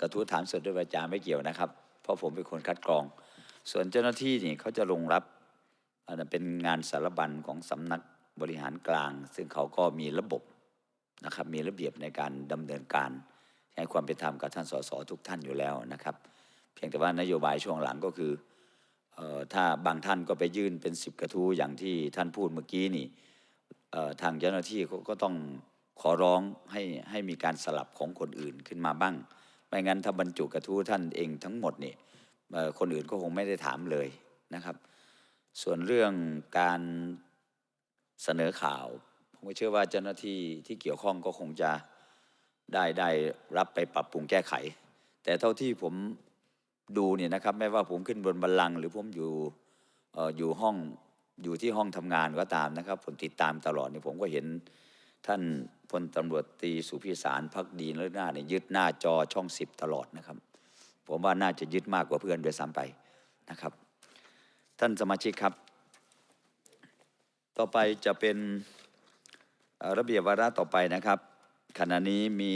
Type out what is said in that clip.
กระทู้ถามสดด้วยวาจาไม่เกี่ยวนะครับ เพราะผมเป็นคนคัดกรอง ส่วนเจ้าหน้าที่นี่เขาจะลงรับอันเป็นงานสารบัญของสำนักบริหารกลาง ซึ่งเขาก็มีระบบนะครับมีระเบียบในการดำเนินการให้ความเป็นธรรมกับท่านสสทุกท่านอยู่แล้วนะครับ เพียงแต่ว่านโยบายช่วงหลังก็คืออถ้าบางท่านก็ไปยื่นเป็นสิบกระทู้อย่างที่ท่านพูดเมื่อกี้นี่ทางเจ้าหน้าที่ก็ต้องขอร้องให้ให้มีการสลับของคนอื่นขึ้นมาบ้าง ไม่งั้นถ้าบรรจุกระทู้ท่านเองทั้งหมดนี่คนอื่นก็คงไม่ได้ถามเลยนะครับ ส่วนเรื่องการเสนอข่าว ผมก็เชื่อว่าเจ้าหน้าที่ที่เกี่ยวข้องก็คงจะได้ได้รับไปปรับปรุงแก้ไข แต่เท่าที่ผมดูเนี่ยนะครับไม่ว่าผมขึ้นบนบัลลังก์หรือผมอยู่เอ่ออยู่ห้องอยู่ที่ห้องทำงานก็ตามนะครับ ผมติดตามตลอดเนี่ยผมก็เห็น ท่านพลตำรวจตีสุพิสารพักดีเลิศหน้าเนี่ยยึดหน้าจอช่องสิบตลอดนะครับ ผมว่าน่าจะยึดมากกว่าเพื่อนด้วยซ้ำไปนะครับ ท่านสมาชิกครับ ต่อไปจะเป็นระเบียบวาระต่อไปนะครับขณะนี้มี